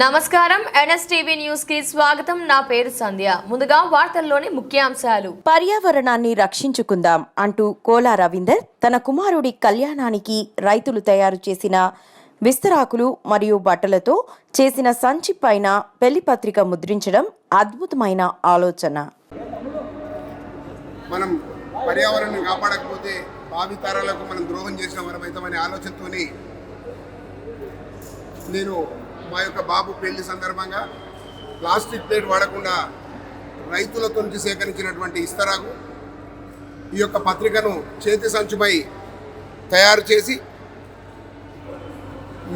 నమస్కారం. ఎన్ఎస్టీవీ న్యూస్కి స్వాగతం. నా పేరు సంధ్య. ముందుగా వార్తల్లోని ముఖ్యాంశాలు. పర్యావరణాన్ని రక్షించుకుందాం అంటూ కోలా రవీందర్ తన కుమారుడి కళ్యాణానికి రైతులు తయారు చేసిన విస్తరాకులు మరియు బట్టలతో చేసిన సంచి పైన పెళ్ళి పత్రిక ముద్రించడం అద్భుతమైన ఆలోచన. మనం పర్యావరణాన్ని కాపాడకపోతే భావి తరాలకు మనం ద్రోహం చేసిన వరమైతామనే ఆలోచనతోని నేను మా యొక్క బాబు పెళ్ళి సందర్భంగా ప్లాస్టిక్ ప్లేట్ వాడకుండా రైతులతో నుంచి సేకరించినటువంటి ఇస్తరాకు ఈ యొక్క పత్రికను చేతి సంచుపై తయారు చేసి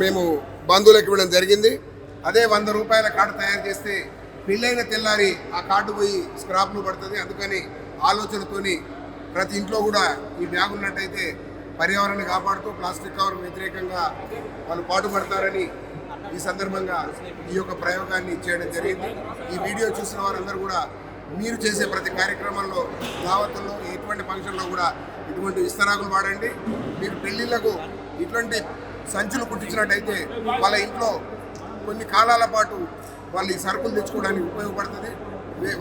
మేము బంధువులకు ఇవ్వడం జరిగింది. అదే వంద రూపాయల కార్డు తయారు చేస్తే పెళ్ళైన తెల్లారి ఆ కార్డు పోయి స్క్రాప్లో పడుతుంది. అందుకని ఆలోచనతోని ప్రతి ఇంట్లో కూడా ఈ బ్యాగ్ ఉన్నట్టయితే పర్యావరణాన్ని కాపాడుతూ ప్లాస్టిక్ కవర్ వ్యతిరేకంగా వాళ్ళు పాటుపడతారని ఈ సందర్భంగా ఈ యొక్క ప్రయోగాన్ని చేయడం జరిగింది. ఈ వీడియో చూసిన వారందరూ కూడా మీరు చేసే ప్రతి కార్యక్రమంలో దావతుల్లో ఎటువంటి ఫంక్షన్లో కూడా ఇటువంటి ఇస్తరాకులు వాడండి. మీరు పెళ్ళిళ్ళకు ఇటువంటి సంచులు కుట్టించినట్టయితే వాళ్ళ ఇంట్లో కొన్ని కాలాల పాటు వాళ్ళు ఈ సరుకులు తెచ్చుకోవడానికి ఉపయోగపడుతుంది.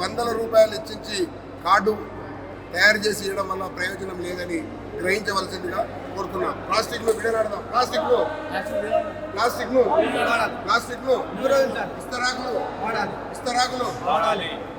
వందల రూపాయలు ఇచ్చించి కార్డు తయారు చేసి ఇవ్వడం వల్ల ప్రయోజనం లేదని గ్రహించవలసిందిగా కోరుతున్నాం. ప్లాస్టిక్ను విడనాడదాం ప్లాస్టిక్ను. ప్లాస్టిక్ను. ప్లాస్టిక్ను. ఇస్తరాకులు. ఇస్తరాకులు.